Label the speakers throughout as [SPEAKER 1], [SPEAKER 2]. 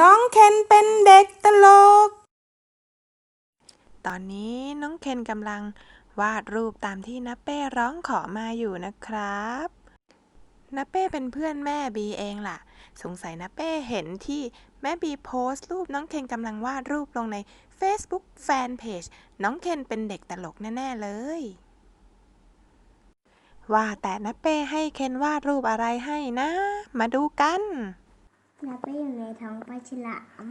[SPEAKER 1] น้องเคนเป็นเด็กตลก ตอนนี้น้องเคนกำลังวาดรูปตามที่นับเป้ร้องขอมาอยู่นะครับนับเป้เป็นเพื่อนแม่บีเองล่ะ สงสัยนับเป้เห็นที่แม่บีโพสต์รูปน้องเคนกำลังวาดรูปลงใน Facebook Fanpage น้องเคนเป็นเด็กตลกแน่ ๆ เลย ว่าแต่นับเป้ให้เคนวาดรูปอะไรให้นะ มาดูกัน
[SPEAKER 2] นับไปอยู่ในท้องปลาฉลาม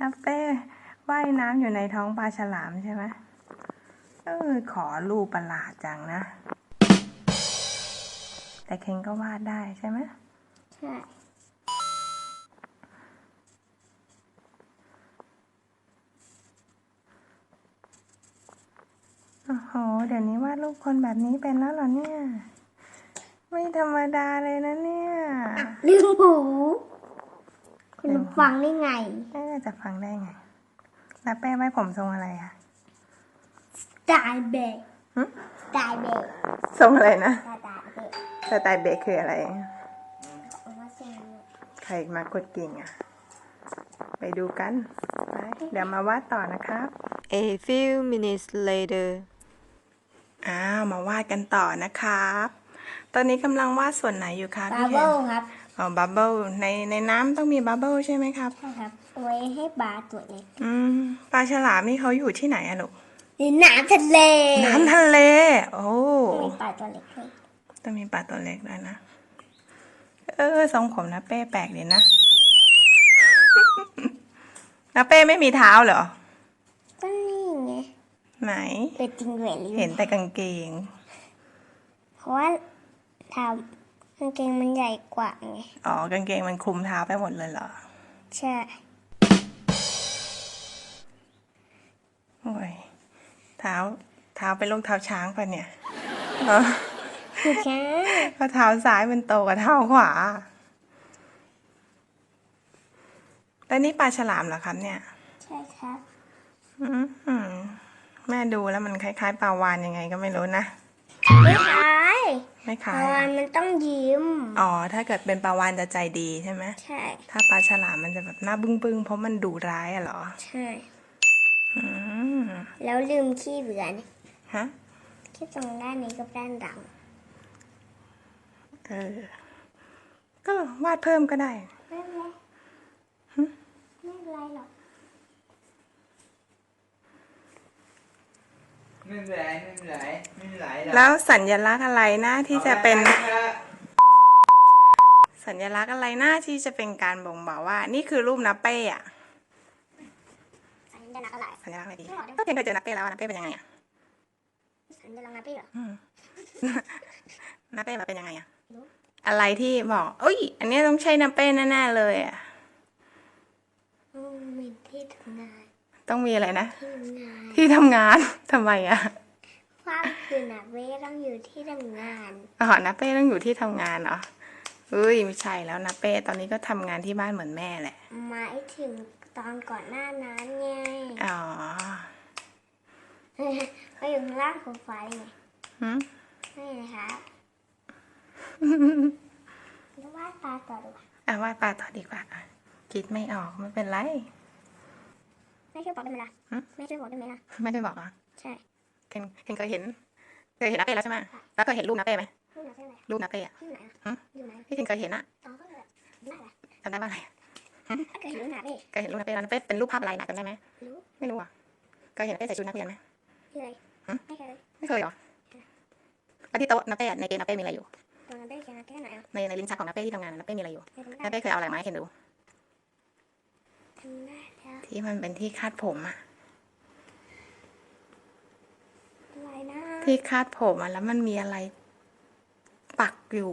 [SPEAKER 1] นับเป้ว่ายน้ำอยู่ในท้องปลาฉลามใช่ไหมเออขอรูปประหลาดจังนะ แต่เคนก็วาดได้ใช่ไหม
[SPEAKER 2] ใช่
[SPEAKER 1] โอ้โห เดี๋ยวนี้วาดรูปคนแบบนี้เป็นแล้วเหรอเนี่ย ไม่ธรรมดาเลยนะเนี่ย
[SPEAKER 2] ลืมหู คุณฟังได้ไง
[SPEAKER 1] เอ๊ะจะฟังได้ไงนับเป้ไว้ผมทรงอะไรอะ
[SPEAKER 2] ตายเบก
[SPEAKER 1] หึ
[SPEAKER 2] ตายเบก
[SPEAKER 1] ทรงอะไรนะ
[SPEAKER 2] ตายตายเบก
[SPEAKER 1] สไตล์เบรกคืออะไร
[SPEAKER 2] เอามาเซ็นเลย
[SPEAKER 1] ใครมากดกิ่งอะ ไปดูกันไปเดี๋ยวมาวาดต่อนะครับ A few minutes later อ้าว มาวาดกันต่อนะครับ ตอนนี้กำลังวาดส่วนไหนอยู่คะ
[SPEAKER 2] บา
[SPEAKER 1] พี่
[SPEAKER 2] เบิลครับ
[SPEAKER 1] อ๋อบับเบิลในในน้ำต้องมีบับเบิลใช่ไหมครับ
[SPEAKER 2] ใช่ครับเอาไว้ให้ปลาตัวเล็ก
[SPEAKER 1] อืมปลาฉลามนี่เขาอยู่ที่ไหนอะลูก
[SPEAKER 2] ในน้ำทะเล
[SPEAKER 1] น้ำทะเล โอ้
[SPEAKER 2] มีปลาตัวเล็กด้วย
[SPEAKER 1] ต้องมีปลาตัวเล็กด้วยนะ เออทรงผมนะเป้แปลกดีนะนะเป้ไม่มีเท้าเหรอ
[SPEAKER 2] ก็นี่ไง
[SPEAKER 1] ไหน
[SPEAKER 2] เป็นจริงเหวยลิ
[SPEAKER 1] เห็นแต่กางเกง
[SPEAKER 2] เพราะว่า ทำกางเกงมันใหญ่กว่าไง
[SPEAKER 1] อ๋อกางเกงมันคลุมเท้าไปหมดเลยเหรอ
[SPEAKER 2] ใช่
[SPEAKER 1] โอ้ย เท้า เท้าเป็นลูกเท้าช้างปะเนี่ยเออ
[SPEAKER 2] คือแค่
[SPEAKER 1] เพราะเท้าซ้ายมันโตกว่าเท้าขวา แล้วนี่ปลาฉลามเหรอครับเนี่ย
[SPEAKER 2] ใช่ครับ
[SPEAKER 1] อืมอืมแม่ดูแล้วมันคล้ายๆปลาวานยังไงก็ไม่รู้นะ
[SPEAKER 2] ไม่ ขาย
[SPEAKER 1] ไม่
[SPEAKER 2] เพ
[SPEAKER 1] คล้าย
[SPEAKER 2] ราะว่า
[SPEAKER 1] อะ
[SPEAKER 2] มันต้องยิ้ม
[SPEAKER 1] อ๋อ ถ้าเกิดเป็นปลาวานจะใจดีใช่ไหม
[SPEAKER 2] ใช่
[SPEAKER 1] ถ้าปลาฉลามมันจะแบบหน้าบึ้งบึ้งๆเพราะมันดุร้ายอะเหรอ
[SPEAKER 2] ใช่
[SPEAKER 1] อืม
[SPEAKER 2] แล้วลืมขี้เบือน
[SPEAKER 1] ฮะ
[SPEAKER 2] ขี้ตรงด้านนี้กับด้านหลัง
[SPEAKER 1] เออ ก็วาดเพิ่มก็ได้
[SPEAKER 2] ไม่เป็นไรไม่เป็นไรหรอก
[SPEAKER 3] ไม่เป็นไรไม่เป็นไรไม่เป็นไรหรอก
[SPEAKER 1] แล้วสัญลักษณ์อะไรนะที่จะเป็น
[SPEAKER 3] อาไถอะ
[SPEAKER 1] สัญลักษณ์อะไรนะที่จะเป็นการบ่งบอกว่า นี่คือรูปนับเป้อะ
[SPEAKER 2] สัญลักษณ์อะไร
[SPEAKER 1] สัญลักษณ์อะไรดีก็เพียงเคยเจอนับเป้แล้วอะนับเป้เป็นยังไงอะ
[SPEAKER 2] สัญลักษณ์นะพี่เหรอ
[SPEAKER 1] อืม นับเป้มาเป็นยังไงอะ
[SPEAKER 2] รู้
[SPEAKER 1] อะไรที่บอกเอ้ย อันเนี้ยต้องใช่นับเป้แน่ๆเลยอะ
[SPEAKER 2] อืมมีที่ทำงาน
[SPEAKER 1] ต้องมีอะไรนะ
[SPEAKER 2] ที่ทำงาน
[SPEAKER 1] ที่ทำงานทำไมอะ
[SPEAKER 2] ความคือนะเว้ต้องอยู่ที่ทำงาน
[SPEAKER 1] อ๋อนับเป้ต้องอยู่ที่ทำงานเหรอเอ้ยไม่ใช่แล้วนับเป้ตอนนี้ก็ทำงานที่บ้านเหมือนแม่แหละ
[SPEAKER 2] หมายถึงตอนก่อนหน้านั้นไง
[SPEAKER 1] อ๋อ
[SPEAKER 2] ไปอยู่ข้างล่างของฟ้าไง
[SPEAKER 1] หืม
[SPEAKER 2] นี่นะคะแล้ววาดตาต่อดีกว่า
[SPEAKER 1] อะวาดปลาต่อดีกว่าอะคิดไม่ออกไม่เป็นไร
[SPEAKER 2] ไม่ช่วยบอกได้ไหมล่ะ
[SPEAKER 1] หืม
[SPEAKER 2] ไม่ช่วยบอกได้ไหมล่ะ
[SPEAKER 1] ไม่ได้บอกเหรอะ
[SPEAKER 2] ใช่
[SPEAKER 1] เคนเคนเคยเห็น เคยเห็นนับเป้แล้วใช่ไหมแล้วเคยเห็นรูปนับเป้ไหม
[SPEAKER 2] รูปไหนใช่ไหม
[SPEAKER 1] รูปนับเป้อะ
[SPEAKER 2] รูปไหนอะ
[SPEAKER 1] ฮะ
[SPEAKER 2] รูปไหน
[SPEAKER 1] ที่เคนเคยเห็นอะ
[SPEAKER 2] อ๋อก็แบบน่ารัก
[SPEAKER 1] จำได้ว่าอะไร
[SPEAKER 2] ถ้าเกิดเห็นรูปไหนพี่
[SPEAKER 1] เคยเห็นรูปนับเป้แล้วนับเป้เป็นรูปภาพอะไรนะจำได้ไหม
[SPEAKER 2] รู้
[SPEAKER 1] ไม่รู้อะเคยเห็นนับเป้ใส่ชุดนักเรียนไหม
[SPEAKER 2] ที่อะไร
[SPEAKER 1] ฮะ
[SPEAKER 2] ไม่เคย
[SPEAKER 1] ไม่เคยเหรอแล้วที่โต๊ะนับเป้อะในเกมนับเป้มีอะไรอยู่
[SPEAKER 2] ตอนนั้นได้แค่แค่ไหนอะ
[SPEAKER 1] ในในลิ้นชักของนับเป้ที่ทำงานอะนับเป้มีอะไรอยู่
[SPEAKER 2] ไม่รู้
[SPEAKER 1] นับเป้เคยเอาอะไรมาให้เคนดู
[SPEAKER 2] ทำได้แล้ว
[SPEAKER 1] ที่มันเป็นที่คาดผมอะ
[SPEAKER 2] อะไรนะ
[SPEAKER 1] ที่คาดผมอะแล้วมันมีอะไร ปักอยู่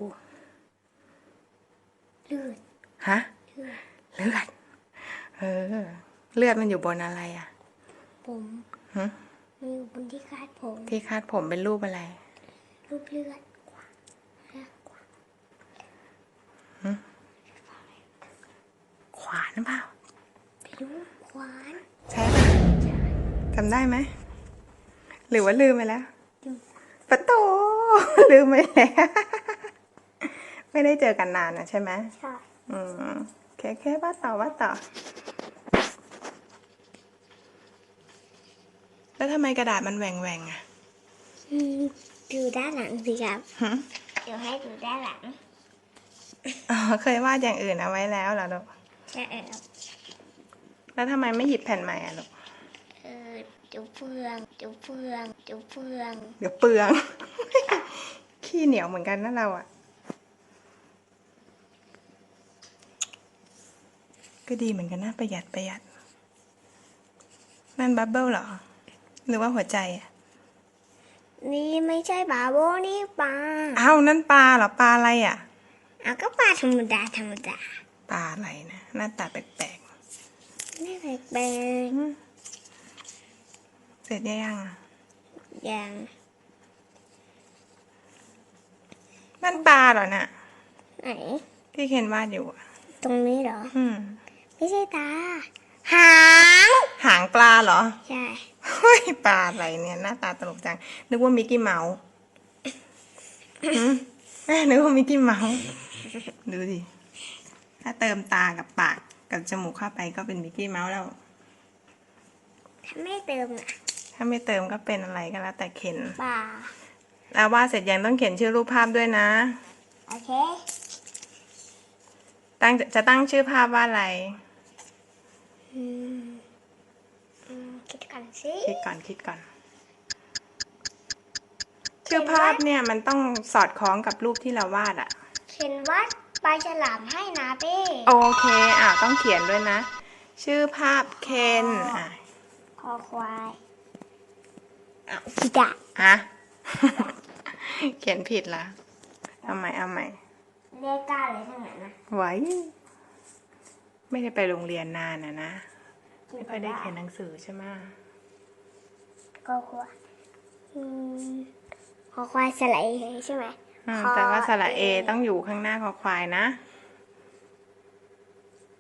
[SPEAKER 2] เลือด
[SPEAKER 1] ฮะ
[SPEAKER 2] เลือด
[SPEAKER 1] เลือดเออ เลือดมันอยู่บนอะไรอะ
[SPEAKER 2] ผม
[SPEAKER 1] หึ
[SPEAKER 2] มันอยู่บนที่คาดผม
[SPEAKER 1] ที่คาดผมเป็นรูปอะไร
[SPEAKER 2] รูปเลือดกว่าแล้วกว่า
[SPEAKER 1] ขวานหรือเปล่า
[SPEAKER 2] ไปดู ขวาน
[SPEAKER 1] ใช่ปะจำได้ไหม หรือว่าลืมไปแล้ว
[SPEAKER 2] ดู
[SPEAKER 1] ปะโตลืมไปแล้ว ไม่ได้เจอกันนานนะใช่ไหม
[SPEAKER 2] ใช่
[SPEAKER 1] อืมเคเควาดต่อวาดต่อ แล้วทำไมกระดาษมันแหว่งแหว่งๆอะ
[SPEAKER 2] อืมดูด้านหลังสิครับ
[SPEAKER 1] หึ
[SPEAKER 2] เดี๋ยวให้ดูด้านหลัง
[SPEAKER 1] อ๋อเคยวาดอย่างอื่นเอาไว้แล้วเหรอลูก
[SPEAKER 2] ใช่ครับ
[SPEAKER 1] แล้วทำไมไม่หยิบแผ่นใหม่อะลูก
[SPEAKER 2] เออจุเฟืองจุเฟืองจุเฟือง
[SPEAKER 1] เดี๋ยวเปลือง ขี้เหนียวเหมือนกันนะเราอะก็ดีเหมือนกันนะประหยัดประหยัด นั่นบับเบิ้ลเหรอ หรือว่าหัวใจอะ
[SPEAKER 2] นี่ไม่ใช่บาโบนี่ปลา
[SPEAKER 1] อ้าวนั่นปลาเหรอปลาอะไรอะ
[SPEAKER 2] อะก็ปลาธรรมดาธรรมดา
[SPEAKER 1] ปลาอะไรนะหน้าตาแปลก
[SPEAKER 2] ไม่แปลก
[SPEAKER 1] ๆเสร็จยังอะ
[SPEAKER 2] ๆอย่าง
[SPEAKER 1] นั่นปลาเหรอน่ะ
[SPEAKER 2] ไหน
[SPEAKER 1] ที่เคนวาดอยู่อะ
[SPEAKER 2] ตรงนี้เหรอ
[SPEAKER 1] อืม
[SPEAKER 2] ไม่ใช่ตา หาง
[SPEAKER 1] หางปลาเหรอ
[SPEAKER 2] ใช่
[SPEAKER 1] เฮ้ยปลาอะไรเนี่ยหน้าตาตลกจัง นึกว่ามิกกี้เมาส์หืมแม่นึกว่ามิกกี้เมาส์ดูดิ ถ้าเติมตากับปาก กับจมูกเข้าไปก็เป็นมิกกี้เมาส์แล้ว
[SPEAKER 2] ถ้าไม่เติมอะ
[SPEAKER 1] ถ้าไม่เติมก็เป็นอะไรก็แล้วแต่เข็น
[SPEAKER 2] ปลา
[SPEAKER 1] แล้ววาดเสร็จยังต้องเขียนชื่อรูปภาพด้วยนะ
[SPEAKER 2] โอเค
[SPEAKER 1] ตั้งจะตั้งชื่อภาพว่าอะไร
[SPEAKER 2] อืมอืมคิดก่อนสิ
[SPEAKER 1] คิดก่อนคิดก่อน ชื่อภาพเนี่ยมันต้องสอดคล้องกับรูปที่เราวาดอะ
[SPEAKER 2] เขียนว่า ปลาฉลามให้นะเป้
[SPEAKER 1] โอเค อะต้องเขียนด้วยนะ ชื่อภาพเคนอะ
[SPEAKER 2] คอควายอะผิดอะ
[SPEAKER 1] ฮะเขียนผิดละเอาใหม่เอาใหม่
[SPEAKER 2] เรียกกล้าเลยทั้งนั้นนะ
[SPEAKER 1] ไว้ไม่ได้ไปโรงเรียนนานนะนะไม่ค่อยได้เขียนหนังสือใช่ไหม
[SPEAKER 2] คอควายอืมคอควายสไลด์ใช่ไหม
[SPEAKER 1] อืม
[SPEAKER 2] คอ
[SPEAKER 1] แต่ว่าสระเอต้องอยู่ข้างหน้าคอควายนะ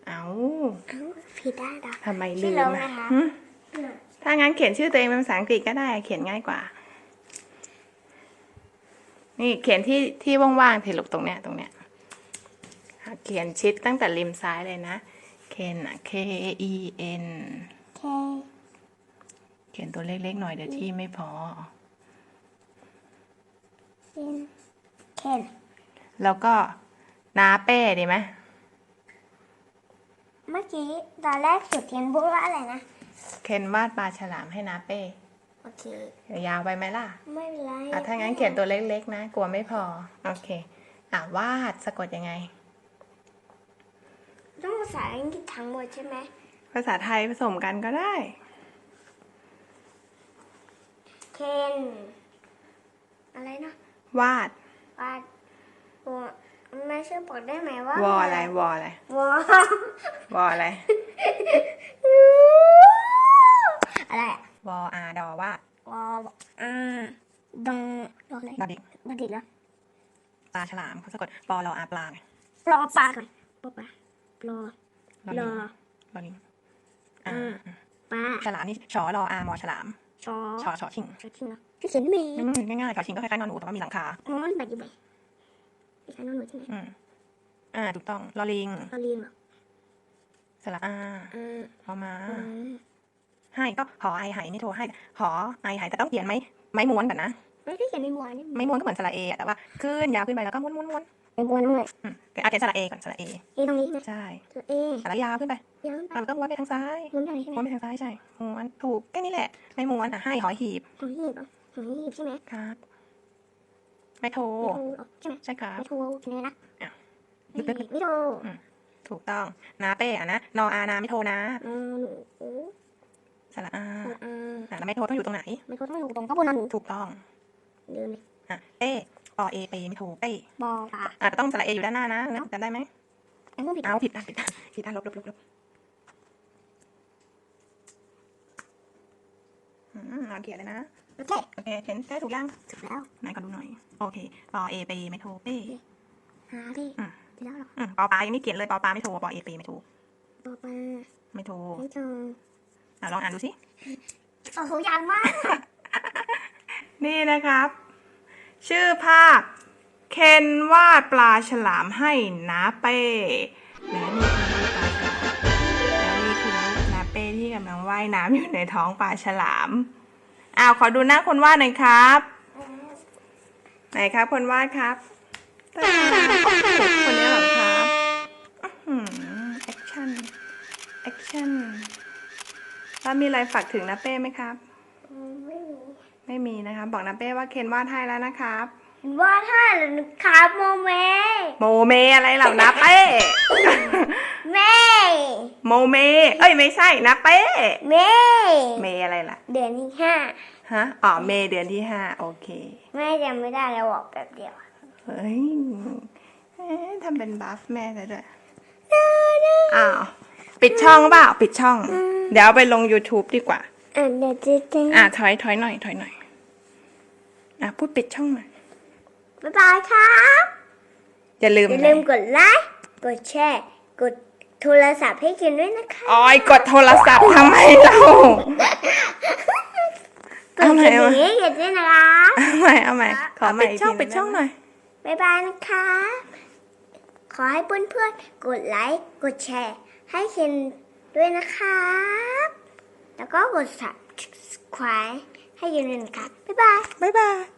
[SPEAKER 1] เอา
[SPEAKER 2] เอ้าผิดได้เหรอ
[SPEAKER 1] ทำไม
[SPEAKER 2] ชื่
[SPEAKER 1] ลื
[SPEAKER 2] อ
[SPEAKER 1] ม
[SPEAKER 2] เรา
[SPEAKER 1] อะ
[SPEAKER 2] นะคะ
[SPEAKER 1] หึถ้างั้นเขียนชื่อตัวเองเป็นภาษาอังกฤษก็ได้ เขียนง่ายกว่า นี่เขียนที่ที่ว่างๆที่หลบตรงเนี้ยตรงเนี้ยอะเขียนชิดตั้งแต่ริมซ้ายเลยนะ เคนอะ K E N
[SPEAKER 2] เค
[SPEAKER 1] เขียนตัวเล็กๆหน่อยเดี๋ยวที่ไม่พอ
[SPEAKER 2] เคน เคน
[SPEAKER 1] แล้วก็นาเป้ดีไหม
[SPEAKER 2] เมื่อกี้ตอนแรกสุดเทียนพูดว่าอะไรนะ
[SPEAKER 1] เคนวาดปลาฉลามให้นาเป้
[SPEAKER 2] โอเค
[SPEAKER 1] ยาวไปไหมล่ะ
[SPEAKER 2] ไม่เป็นไร
[SPEAKER 1] อะถ้างั้นเขียนตัวเล็กๆนะ กลัวไม่พอ โอเค อะวาดสะกดยังไง
[SPEAKER 2] ต้องภาษาอังกฤษทั้งหมดใช่ไหม
[SPEAKER 1] ภาษาไทยผสมกันก็ได้
[SPEAKER 2] เคน อะไรนะ
[SPEAKER 1] วาด
[SPEAKER 2] วาดวอไม่ช่วยบอกได้ไหมว่าว
[SPEAKER 1] ออะไรวออะไร
[SPEAKER 2] วอ
[SPEAKER 1] วออะไร
[SPEAKER 2] อะไรอะ
[SPEAKER 1] วออาดอว่าว
[SPEAKER 2] ออ่าดองดองอะไร
[SPEAKER 1] ดอดิก
[SPEAKER 2] ดอดิกแล้ว
[SPEAKER 1] ปลาฉลามเขาสะกดปอลออาปลาไง
[SPEAKER 2] ปลอปลาก่อนปลอปลาปลอ
[SPEAKER 1] ลอ
[SPEAKER 2] ร
[SPEAKER 1] ลิ
[SPEAKER 2] อง
[SPEAKER 1] ลอลิงอ่า
[SPEAKER 2] อ่าปลา
[SPEAKER 1] ฉลามนี่ชอรออามอฉลาม
[SPEAKER 2] ชอ
[SPEAKER 1] ชอชอชิง
[SPEAKER 2] ชอชิงเนาะที่ เขียนไม่มี
[SPEAKER 1] อืมง่ายๆชอชิงก็คล้ายๆนอนหนูแต่ว่ามีหลังคา
[SPEAKER 2] อ๋อมันแบบอยู่ไหนไม่ใช่น้องหนูใช่ไหม
[SPEAKER 1] อืมอ่าถูกต้องลอลิง
[SPEAKER 2] ตอรีนเหรอ
[SPEAKER 1] สระอา
[SPEAKER 2] อ่า
[SPEAKER 1] พอมา
[SPEAKER 2] อืม
[SPEAKER 1] ให้ก็หอไอไหไม่โทรให้หอไอไหแต่ต้องเขียนไหมไม้ม้วนก่อนนะ
[SPEAKER 2] ไม่ได้เขียนในบัวนี่
[SPEAKER 1] ไม้ม้วนก็เหมือนสระเออะแต่ว่าขึ้นยาวขึ้นไปแล้วก็ม้วนม้วนม้วน
[SPEAKER 2] ในบัวนั่นเลย
[SPEAKER 1] อืมอาเขียนสระเอก่อนสระเอ
[SPEAKER 2] เอตรงนี้นะ
[SPEAKER 1] ใช่
[SPEAKER 2] ตัวเอ
[SPEAKER 1] สระยาวขึ้นไป
[SPEAKER 2] ยังไป
[SPEAKER 1] อะแล้วก็ม้วนไปทางซ้าย
[SPEAKER 2] มุนอะไรใช่ไหม
[SPEAKER 1] ม้วนไปทางซ้ายใช่ม้วนถูกแค่นี้แหละไม่ม้วนอะให้หอหีบ
[SPEAKER 2] หอยหีบเหรอ หอยหีบใช่ไหม
[SPEAKER 1] ครับไม่โทร
[SPEAKER 2] ไม่โทรเหรอใช่ไหม
[SPEAKER 1] ใช่ครับ
[SPEAKER 2] ไม่โทรใช่ไหมนะ
[SPEAKER 1] อ้าว
[SPEAKER 2] ไม่ไม่โทร
[SPEAKER 1] ถูกต้องนาเป้อะนะนออานาไม่โทรนะ
[SPEAKER 2] อ่าหนูโอ้
[SPEAKER 1] สระอา
[SPEAKER 2] อ่า
[SPEAKER 1] อะแล้วไม่โทรต้องอยู่ตรงไหน
[SPEAKER 2] ไม่โทรต้องอยู่ตรงข้างบนนั่น
[SPEAKER 1] ถูกต้อง
[SPEAKER 2] เดินเลย
[SPEAKER 1] อะเป้ปอเอเปไม่โทรเป้
[SPEAKER 2] บอปลา
[SPEAKER 1] อะต้องสระเออยู่ด้านหน้านะนะจำได้ไหม
[SPEAKER 2] อันนู้นผิด
[SPEAKER 1] เอาผิดอะผิดอะผิดอะลบลบลบลบอืมเอาเขียนเลยนะ
[SPEAKER 2] รถเล็
[SPEAKER 1] โอเคเห็นได้ถูกยัง
[SPEAKER 2] ถูกแล้ว
[SPEAKER 1] ไหนก็ดูหน่อย โอเคปอเอไปไม่โทเป้
[SPEAKER 2] หาพี่
[SPEAKER 1] อืม
[SPEAKER 2] ไปแล้วหรอ
[SPEAKER 1] อืมปอปลายังไม่เขียนเลยปอปลาไม่โทรปอเอไปไม่โทร
[SPEAKER 2] ปอปลา
[SPEAKER 1] ไม่โทร
[SPEAKER 2] ไม่โทร
[SPEAKER 1] อะลองอ่านดูสิ
[SPEAKER 2] โอ้โหยาวมาก
[SPEAKER 1] นี่นะครับ ชื่อภาพเคนวาดปลาฉลามให้นาเป้และนี่คือรูปปลาฉลามและนี่คือรูปนาเป้ที่กำลังว่ายน้ำอยู่ในท้องปลาฉลาม อ้าวขอดูหน้าคนวาดหน่อยครับ ไหนครับ คนวาดครับตาโอ้โหคนนี้เหรอครับแอคชั่นแอคชั่นแล้วมีอะไรฝากถึงนาเป้ไหมครับ
[SPEAKER 2] ไม่มี
[SPEAKER 1] ไม่มีนะคะ บอกนาเป้ว่าเคนวาดให้แล้วนะครับ
[SPEAKER 2] เห็น ว่าท่าหรือครับโมเม
[SPEAKER 1] โมเมอะไรเหล่านาเป้
[SPEAKER 2] แม่
[SPEAKER 1] โมเม เอ้ยไม่ใช่นาเป้
[SPEAKER 2] แม่
[SPEAKER 1] เมอะไรล่ะ
[SPEAKER 2] เดือนที่ห้า
[SPEAKER 1] ฮะอ๋อเมเดือนที่ห้าโอเค
[SPEAKER 2] แม่จำไม่ได้แล้วบอกแบบเดียว
[SPEAKER 1] เฮ้ยเอ๊ะทำเป็นบัฟแม่เลยด้วยอ้าวปิดช่องเปล่าปิดช่อง เดี๋ยวเอาไปลง YouTube ดีกว่า
[SPEAKER 2] อะเดี๋ยวจะเจอ
[SPEAKER 1] อะถอยถอยหน่อยถอยหน่อยอะพูดปิดช่องหน่อย
[SPEAKER 2] บ๊ายบายครับ
[SPEAKER 1] อย่าลืม
[SPEAKER 2] อย่าลืมกดไลค์กดแชร์กดโทรศัพท์ให้กินด้วยนะคะ
[SPEAKER 1] ออยกดโทรศัพท์ทำไมเรา
[SPEAKER 2] กดกระดิ่งให้กินด้วยนะคะ
[SPEAKER 1] เอาใหม่เอาใหม่ขอ
[SPEAKER 2] เอาใหม่
[SPEAKER 1] ปิดช่อง
[SPEAKER 2] อีกที
[SPEAKER 1] ปิดช่องหน่อย
[SPEAKER 2] บ๊ายบายนะคะ ขอให้เพื่อนๆกดไลค์กดแชร์ ให้เคนด้วยนะครับแล้วก็กด subscribe ให้เคนด้วยนะครับบ๊ายบาย
[SPEAKER 1] บ๊ายบาย